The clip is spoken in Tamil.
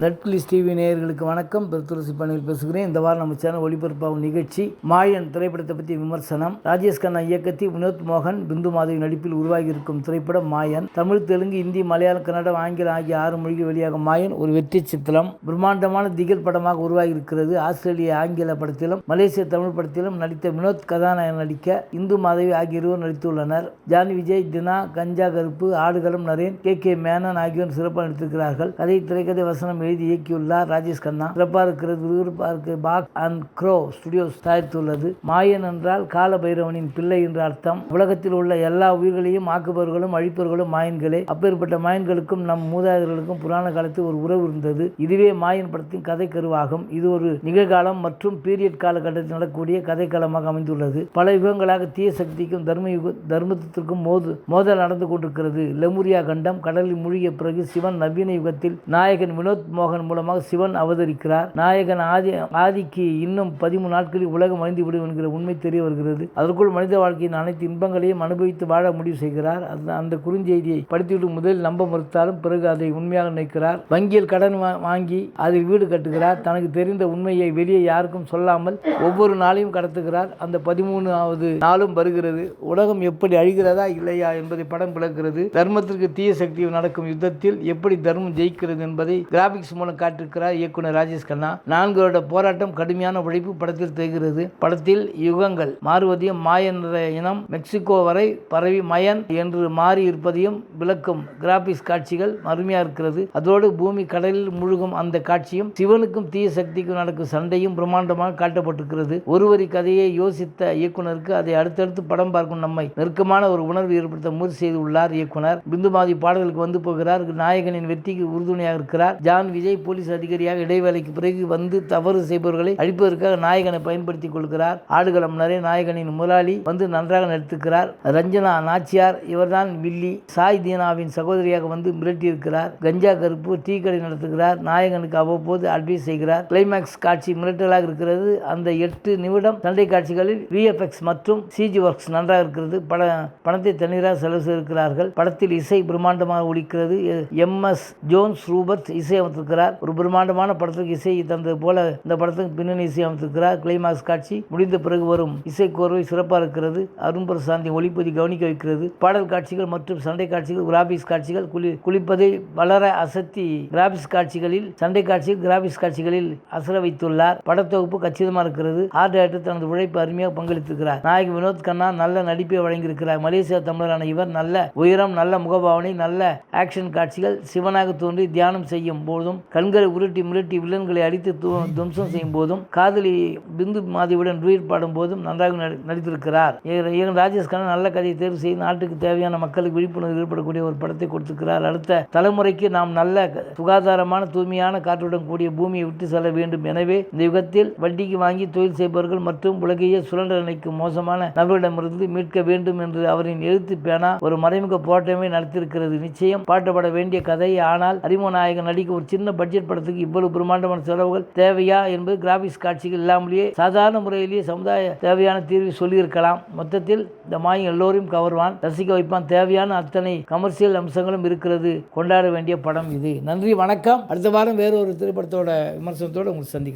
நெட்ஃப்ளிக்ஸ் டிவி நேயர்களுக்கு வணக்கம். பெருத்துரசி பணியில் பேசுகிறேன். இந்த வாரம் நம்ம சேனல் ஒளிபரப்பாகும் நிகழ்ச்சி மாயன் திரைப்படத்தை பற்றி விமர்சனம். ராஜேஷ் கண்ணா இயக்கத்தில் வினோத் மோகன் பிந்து மாதவி நடிப்பில் உருவாகி இருக்கும் திரைப்படம் மாயன். தமிழ் தெலுங்கு இந்தி மலையாளம் கன்னடம் ஆங்கிலம் ஆகிய ஆறு மொழிகள் வெளியாகும் மாயன் ஒரு வெற்றி சித்திரம். பிரம்மாண்டமான திகில் படமாக உருவாகி இருக்கிறது ஆஸ்திரேலிய ஆங்கில படத்திலும் மலேசிய தமிழ் படத்திலும் நடித்த வினோத் கதாநாயகன் நடிக்க இந்து மாதவி ஆகிய இருவர் நடித்துள்ளனர். ஜான் விஜய் தினா கஞ்சா கருப்பு ஆடுகளம் நரேன் கே கே மேனன் ஆகியோர் சிறப்பாக நடித்திருக்கிறார்கள். கதை திரைக்கதை வசனம் எழுதி இயக்கியுள்ளார் ராஜேஷ் கண்ணா. சிறப்பாக இருக்கிறது விறுவிறுப்பாக இருக்கு. பாக் அண்ட் க்ரோ ஸ்டுடியோஸ் தயாரித்துள்ளது. மாயன் என்றால் கால பைரவனின் பிள்ளை என்ற அர்த்தம். உலகத்தில் உள்ள எல்லா உயிர்களையும் ஆக்குபவர்களும் அழிப்பவர்களும் மாயன்களே. அப்பேற்பட்ட மாயன்களுக்கும் நம் மூதாதையர்களுக்கும் புராண காலத்தில் ஒரு உறவு இருந்தது. இதுவே மாயன் படத்தின் கதை கருவாகும். இது ஒரு நிகழ்காலம் மற்றும் பீரியட் காலகட்டத்தில் நடக்கக்கூடிய கதைக்களமாக அமைந்துள்ளது. பல யுகங்களாக தீய சக்திக்கும் தர்ம யுக தர்மத்திற்கும் மோது மோதல் நடந்து கொண்டிருக்கிறது. லெமுரியா கண்டம் கடலில் மூழ்கிய பிறகு சிவன் நவீன யுகத்தில் நாயகன் வினோத் மோகன் மூலமாக சிவன் அவதரிக்கிறார். நாயகன் ஆதி ஆதிக்கு இன்னும் பதிமூணு நாட்களில் உலகம் அழிந்துவிடும் என்கிற உண்மை தெரிய வருகிறது. அதற்குள் மனித வாழ்க்கையின் அனைத்து இன்பங்களையும் அனுபவித்து வாழ முடிவு செய்கிறார். அந்த குறுஞ்செய்தியை படித்துவிட்டு முதலில் நம்ப மறுத்தாலும் பிறகு அதை உண்மையாக நினைக்கிறார். வங்கியில் கடன் வாங்கி அதில் வீடு கட்டுகிறார். தனக்கு தெரிந்த உண்மையை வெளியே யாருக்கும் சொல்லாமல் ஒவ்வொரு நாளையும் கடத்துகிறார். அந்த பதிமூணாவது நாளும் வருகிறது. உலகம் எப்படி அழிகிறதா இல்லையா என்பதை படம் விளக்குகிறது தர்மத்திற்கு தீய சக்தி நடக்கும் யுத்தத்தில் எப்படி தர்மம் ஜெயிக்கிறது என்பதை கிராபிக்ஸ் மூலம் காட்டிருக்கிறார் இயக்குனர் ராஜேஷ் கண்ணா. நான்கு வருட போராட்டம் கடுமையான உழைப்பு படத்தில் தெரிகிறது படத்தில் யுகங்கள் மாறுவதையும் மாயன்ற என்ற இனம் மெக்சிகோ வரை பரவி மயன் என்று மாறி இருப்பதையும் விளக்கும் கிராபிக்ஸ் காட்சிகள் அருமையா இருக்கிறது. அதோடு பூமி கடலில் முழுகும் அந்த காட்சியும் சிவனுக்கும் தீய சக்திக்கும் நடக்கும் சண்டையும் பிரம்மாண்டமாக காட்டப்பட்டிருக்கிறது. ஒருவரி கதையை யோசித்த இயக்குனருக்கு அதை அடுத்தடுத்து படம் பார்க்கும் நம்மை நெருக்கமான ஒரு உணர்வு ஏற்படுத்த முயற்சி செய்துள்ளார் இயக்குனர். பிந்துமாதி பாடலுக்கு வந்து போகிறார். நாயகனின் வெற்றிக்கு உறுதுணையாக இருக்கிறார். ஜான் விஜய் போலீஸ் அதிகாரியாக இடைவேளைக்கு பிறகு வந்து தவறு செய்பவர்களை அழிப்பதற்காக நாயகனை பயன்படுத்திக் கொள்கிறார். ஆடுகளம் நிறைய நாயகனின் முதலாளி வந்து நன்றாக நடித்துக்கிறார் ரஞ்சனா நாச்சியார் இவர்தான் வில்லி. சாய் தீனாவின் சகோதரியாக வந்து மிரட்டியிருக்கிறார். கஞ்சா கருப்பு டீ கடை நடத்துகிறார். நாயகனுக்கு அவ்வப்போது அட்வைஸ் செய்கிறார். கிளைமேக்ஸ் காட்சி மிரட்டலாக இருக்கிறது. அந்த எட்டு நிமிடம் சண்டை காட்சிகளில் விஎஃப்எக்ஸ் மற்றும் சிஜி ஒர்க்ஸ் நன்றாக இருக்கிறது. பட பணத்தை தண்ணீராக செலவு செய்திருக்கிறார்கள். படத்தில் இசை பிரம்மாண்டமாக ஒழிக்கிறது எம் எஸ் ஜோன்ஸ் ரூபர்ட் இசை அமைத்திருக்கிறார் ஒரு பிரம்மாண்டமான படத்துக்கு இசை தந்தது போல இந்த படத்துக்கு பின்னணி இசை அமைத்திருக்கிறார். கிளைமாக்ஸ் காட்சி முடிந்த பிறகு வரும் இசைக்கோர்வை சிறப்பாக இருக்கிறது. அருண் பிரசாந்தி ஒளிப்பதி கவனிக்க வைக்கிறது. பாடல் காட்சிகள் மற்றும் சண்டை காட்சிகள் கிராபிக்ஸ் காட்சிகள் குளி குளிப்பதை வளர அசத்தி கிராபிக்ஸ் காட்சிகளில் சண்டை காட்சிகள் கிராபிக்ஸ் காட்சிகளில் அசர வைத்துள்ளார். படத்தொகுப்பு கச்சிதமாக இருக்கிறது. ஆர் டேரக்டர் தனது உழைப்பு அருமையாக பங்களித்திருக்கிறார். நாயகி வினோத் கண்ணா நல்ல நடிப்பை வழங்கியிருக்கிறார். மலேசியா தமிழரான இவர் நல்ல உயரம் நல்ல முகபாவனை நல்ல ஆக்ஷன் காட்சிகள் சிவனாக தோன்றி தியானம் செய்யும் போதும் போதும். கண்களை உருட்டி மிரட்டி வில்லன்களை அடித்து துவம்சம் செய்யும் போதும் காதலி பிந்து மாதவியுடன் டூயட் பாடும் போதும் நன்றாக நடித்திருக்கிறார். இயக்குனர் ராஜேஷ் கண்ணன் நல்ல கதையை தேர்வு செய்து நாட்டுக்கு தேவையான மக்களுக்கு விழிப்புணர்வு ஏற்படக்கூடிய ஒரு படத்தை கொடுத்திருக்கிறார். அடுத்த தலைமுறைக்கு நாம் நல்ல சுகாதாரமான தூய்மையான காற்றுடன் கூடிய பூமியை விட்டு செல்ல வேண்டும். எனவே இந்த யுகத்தில் வட்டிக்கு வாங்கி தொழில் செய்பவர்கள் மற்றும் உலகையே சுழன்ற நினைக்கும் மோசமான நபரிடமிருந்து மீட்க வேண்டும் என்று அவரின் எழுத்து பேனா ஒரு மறைமுக போராட்டமே நடத்தியிருக்கிறது. நிச்சயம் பாட்டப்பட வேண்டிய கதை. ஆனால் அறிமுக நாயகன் நடிக்க ஒரு சின்ன சின்ன பட்ஜெட் படத்துக்கு இவ்வளவு பிரம்மாண்டமான செலவுகள் தேவையா என்பது கிராபிக்ஸ் காட்சிகள் இல்லாமலேயே சாதாரண முறையிலேயே சமுதாய தேவையான தீர்வு சொல்லியிருக்கலாம். மொத்தத்தில் இந்த மாயம் எல்லோரையும் கவர்வான் ரசிக்க வைப்பான். தேவையான அத்தனை கமர்ஷியல் அம்சங்களும் இருக்கிறது. கொண்டாட வேண்டிய படம் இது. நன்றி வணக்கம். அடுத்த வாரம் வேறொரு திரைப்படத்தோட விமர்சனத்தோடு உங்களுக்கு சந்திக்கிறேன்.